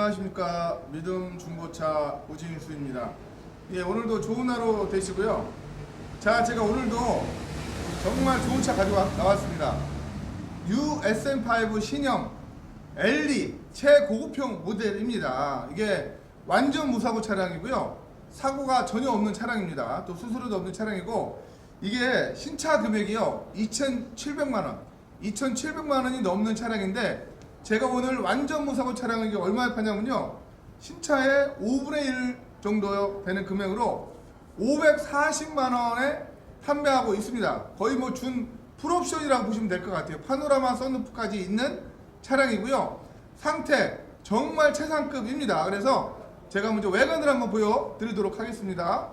안녕하십니까 믿음 중고차 오진수입니다. 예 오늘도 좋은 하루 되시고요. 자 제가 오늘도 정말 좋은 차 가지고 와- 나왔습니다. USM5 신형 LE 최고급형 모델입니다. 이게 완전 무사고 차량이고요. 사고가 전혀 없는 차량입니다. 또 수수료도 없는 차량이고 이게 신차 금액이요 2,700만 원, 2,700만 원이 넘는 차량인데 제가 오늘 완전 무사고 차량을 이게 얼마에 파냐면요 신차의 5분의 1 정도 되는 금액으로 540만 원에 판매하고 있습니다. 거의 뭐 준 풀옵션이라고 보시면 될 것 같아요. 파노라마 썬루프까지 있는 차량이고요. 상태 정말 최상급입니다. 그래서 제가 먼저 외관을 한번 보여드리도록 하겠습니다.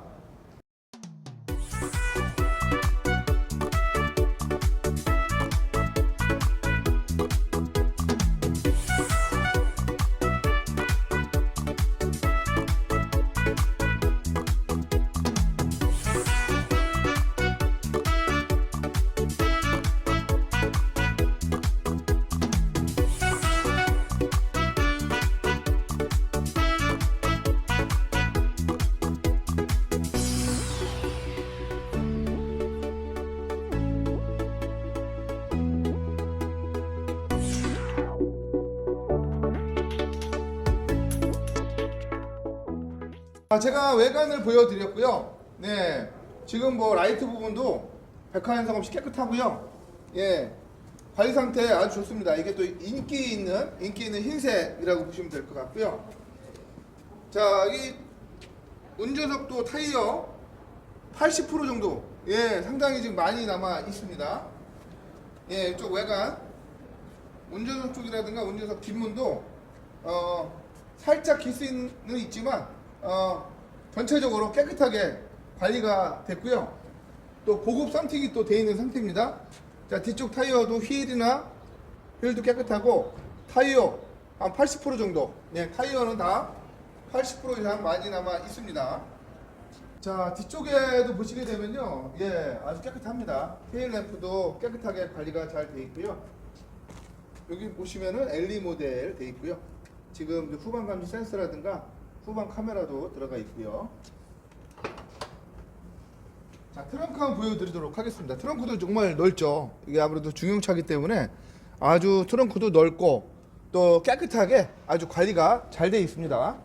아, 제가 외관을 보여드렸고요. 네, 지금 뭐 라이트 부분도 백화 현상 없이 깨끗하고요. 예, 관리 상태 아주 좋습니다. 이게 또 인기 있는 인기 있는 흰색이라고 보시면 될 것 같고요. 자, 이 운전석도 타이어 80% 정도, 예, 상당히 지금 많이 남아 있습니다. 예, 이쪽 외관 운전석 쪽이라든가 운전석 뒷문도 어, 살짝 기스는 있지만 어, 전체적으로 깨끗하게 관리가 됐고요. 또 고급 썬팅이 또 되어 있는 상태입니다. 자 뒤쪽 타이어도 휠이나 휠도 깨끗하고 타이어 한 80% 정도. 네 타이어는 다 80% 이상 많이 남아 있습니다. 자 뒤쪽에도 보시게 되면요, 예 아주 깨끗합니다. 테일 램프도 깨끗하게 관리가 잘 되어 있고요. 여기 보시면은 LE 모델 돼 있고요. 지금 후방 감지 센서라든가 후방 카메라도 들어가 있고요. 자 트렁크 한번 보여드리도록 하겠습니다. 트렁크도 정말 넓죠. 이게 아무래도 중형차기 때문에 아주 트렁크도 넓고 또 깨끗하게 아주 관리가 잘 되어 있습니다.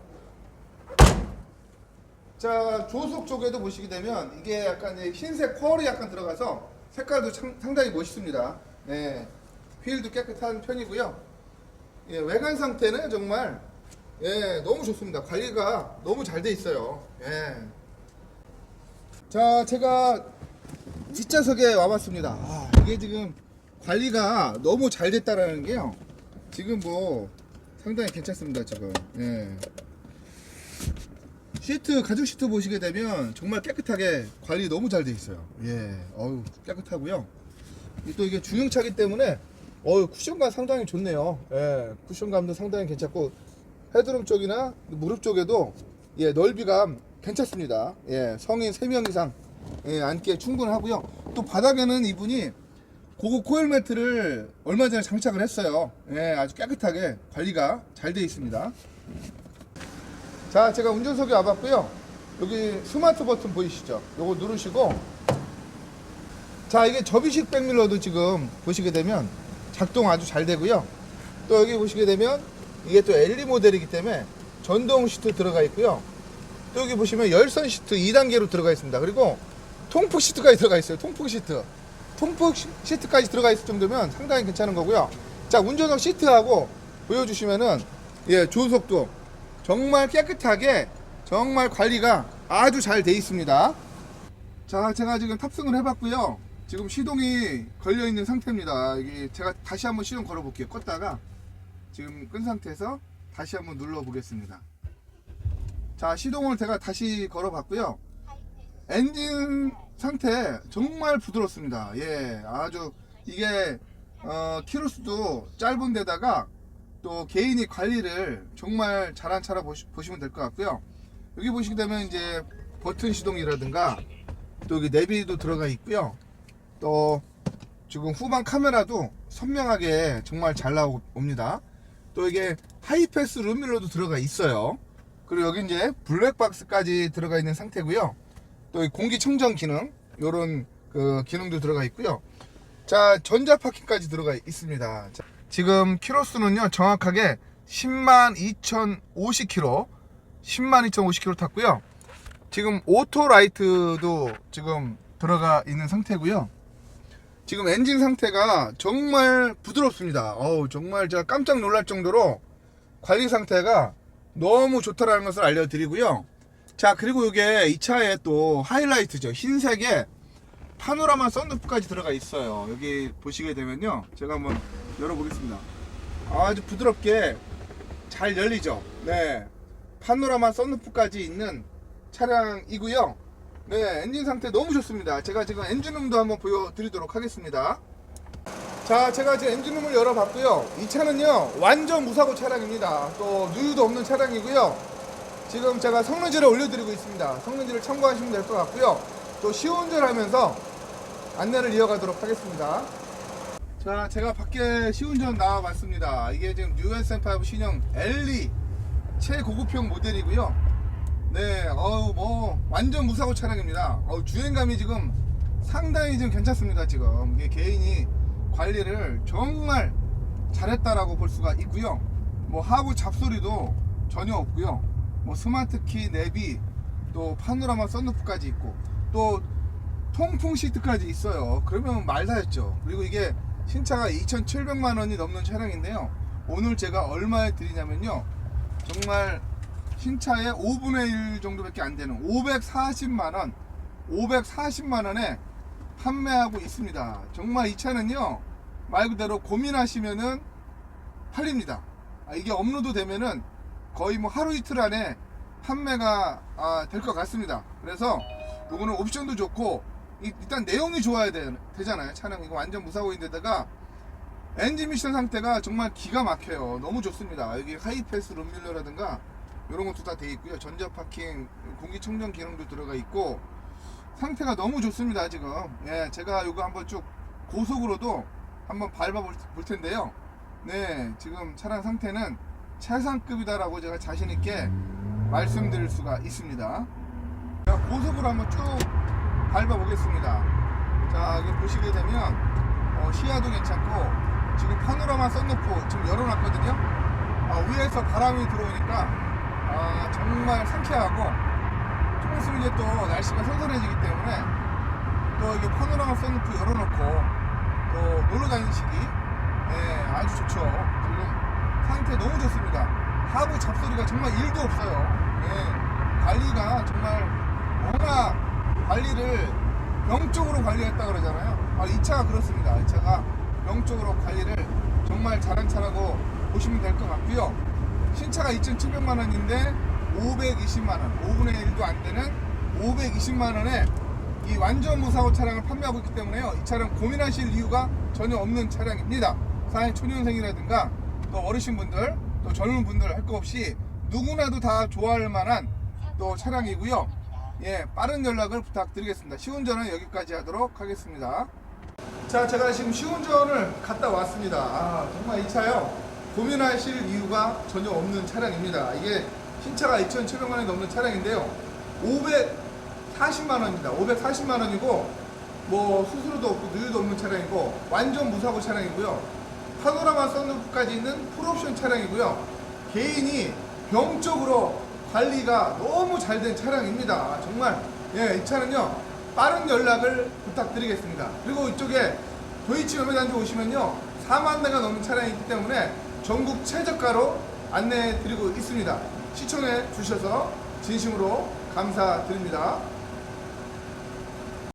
자 조속 쪽에도 보시게 되면 이게 약간 흰색 펄이 약간 들어가서 색깔도 참- 상당히 멋있습니다. 네, 휠도 깨끗한 편이고요. 예, 외관 상태는 정말 예, 너무 좋습니다. 관리가 너무 잘 돼 있어요. 예. 자, 제가 뒷좌석에 와봤습니다. 아, 이게 지금 관리가 너무 잘 됐다라는 게요. 지금 뭐 상당히 괜찮습니다. 지금. 예. 시트 가죽 시트 보시게 되면 정말 깨끗하게 관리 너무 잘 돼 있어요. 예, 어우 깨끗하고요. 이또 이게 중형차기 때문에 어우 쿠션감 상당히 좋네요. 예, 쿠션감도 상당히 괜찮고 헤드룸 쪽이나 무릎 쪽에도 예 넓이감 괜찮습니다. 예, 성인 3명 이상 예, 앉기에 충분하고요. 또 바닥에는 이분이 고급 코일 매트를 얼마 전에 장착을 했어요. 예, 아주 깨끗하게 관리가 잘 되어 있습니다. 자, 제가 운전석에 와봤고요. 여기 스마트 버튼 보이시죠? 요거 누르시고 자, 이게 접이식 백밀러도 지금 보시게 되면 작동 아주 잘 되고요. 또 여기 보시게 되면 이게 또 LE 모델이기 때문에 전동 시트 들어가 있고요. 또 여기 보시면 열선 시트 2단계로 들어가 있습니다. 그리고 통풍 시트까지 들어가 있어요. 통풍 시트. 통풍 시- 시트까지 들어가 있을 정도면 상당히 괜찮은 거고요. 자, 운전석 시트하고 보여주시면은 예, 조속도 정말 깨끗하게 정말 관리가 아주 잘 돼 있습니다. 자, 제가 지금 탑승을 해봤고요. 지금 시동이 걸려 있는 상태입니다. 이게 제가 다시 한번 시동 걸어 볼게요. 껐다가 지금 끈 상태에서 다시 한번 눌러 보겠습니다. 자, 시동을 제가 다시 걸어 봤고요. 엔진 상태 정말 부드럽습니다. 예, 아주 이게 어, 키로수도 짧은 데다가 또 개인이 관리를 정말 잘한 차라 보시, 보시면 될 것 같고요. 여기 보시게 되면 이제 버튼 시동이라든가 또 여기 내비도 들어가 있고요. 또 지금 후방 카메라도 선명하게 정말 잘 나옵니다. 또 이게 하이패스 룸밀러도 들어가 있어요. 그리고 여기 이제 블랙박스까지 들어가 있는 상태고요. 또이 공기청정 기능 요런 그 기능도 들어가 있고요. 자 전자 파킹까지 들어가 있습니다. 자, 지금 키로수는요 정확하게 10만 2,050km, 10만 2,050km 탔고요. 지금 오토 라이트도 지금 들어가 있는 상태고요. 지금 엔진 상태가 정말 부드럽습니다. 어우, 정말 제가 깜짝 놀랄 정도로 관리 상태가 너무 좋다라는 것을 알려드리고요. 자, 그리고 이게 이 차에 또 하이라이트죠. 흰색에 파노라마 썬루프까지 들어가 있어요. 여기 보시게 되면요. 제가 한번 열어보겠습니다. 아주 부드럽게 잘 열리죠. 네. 파노라마 썬루프까지 있는 차량이고요. 네, 엔진 상태 너무 좋습니다. 제가 지금 엔진룸도 한번 보여드리도록 하겠습니다. 자, 제가 지금 엔진룸을 열어봤고요. 이 차는요, 완전 무사고 차량입니다. 또 누유도 없는 차량이고요. 지금 제가 성능지를 올려드리고 있습니다. 성능지를 참고하시면 될 것 같고요. 또 시운전하면서 안내를 이어가도록 하겠습니다. 자, 제가 밖에 시운전 나와봤습니다. 이게 지금 USM5 신형 LE 최고급형 모델이고요. 네, 어우 뭐 완전 무사고 차량입니다. 어우, 주행감이 지금 상당히 지금 괜찮습니다. 지금 이게 개인이 관리를 정말 잘했다라고 볼 수가 있고요. 뭐 하부 잡소리도 전혀 없고요. 뭐 스마트키 내비 또 파노라마 썬루프까지 있고 또 통풍 시트까지 있어요. 그러면 말다했죠. 그리고 이게 신차가 2,700만 원이 넘는 차량인데요. 오늘 제가 얼마에 드리냐면요. 정말 신차의 5분의 1 정도밖에 안 되는 540만 원, 540만 원에 판매하고 있습니다. 정말 이 차는요, 말 그대로 고민하시면은 팔립니다. 아, 이게 업로드 되면은 거의 뭐 하루 이틀 안에 판매가 아, 될것 같습니다. 그래서 이거는 옵션도 좋고 이- 일단 내용이 좋아야 되, 되잖아요. 차량 이거 완전 무사고인데다가 엔진 미션 상태가 정말 기가 막혀요. 너무 좋습니다. 여기 하이패스 룸밀러라든가 이런 것도 다 돼 있고요. 전자 파킹, 공기청정 기능도 들어가 있고 상태가 너무 좋습니다. 지금 예, 제가 이거 한번 쭉 고속으로도 한번 밟아 볼, 볼 텐데요. 네, 지금 차량 상태는 최상급이다라고 제가 자신 있게 말씀드릴 수가 있습니다. 제가 고속으로 한번 쭉 밟아 보겠습니다. 자, 여기 보시게 되면 어, 시야도 괜찮고 지금 파노라마 썬루프 지금 열어놨거든요. 아, 위에서 바람이 들어오니까 아, 정말 상쾌하고 조금 있으면 이제 또 날씨가 선선해지기 때문에 또 이게 파노라마 썬루프 열어놓고 또 놀러 다니시기 예, 아주 좋죠. 지금 상태 너무 좋습니다. 하부 잡소리가 정말 1도 없어요. 예, 관리가 정말 워낙 관리를 병적으로 관리했다 그러잖아요. 아, 이 차가 그렇습니다. 이 차가 병적으로 관리를 정말 잘한 차라고 보시면 될 것 같고요. 신차가 2,700만 원인데 520만 원, 5분의 1도 안 되는 520만 원에 이 완전 무사고 차량을 판매하고 있기 때문에요. 이 차량 고민하실 이유가 전혀 없는 차량입니다. 사회 초년생이라든가 또 어르신 분들, 또 젊은 분들 할 거 없이 누구나도 다 좋아할 만한 또 차량이고요. 예, 빠른 연락을 부탁드리겠습니다. 시운전은 여기까지 하도록 하겠습니다. 자, 제가 지금 시운전을 갔다 왔습니다. 아, 정말 이 차요. 고민하실 이유가 전혀 없는 차량입니다. 이게 신차가 2,700만 원이 넘는 차량인데요. 540만 원입니다. 540만 원이고 뭐 수수료도 없고 누유도 없는 차량이고 완전 무사고 차량이고요. 파노라마 썬루프까지 있는 풀옵션 차량이고요. 개인이 병적으로 관리가 너무 잘 된 차량입니다. 정말 예, 이 차는요 빠른 연락을 부탁드리겠습니다. 그리고 이쪽에 도이치 매매단지 오시면요 4만 대가 넘는 차량이 있기 때문에 전국 최저가로 안내해 드리고 있습니다. 시청해 주셔서 진심으로 감사드립니다.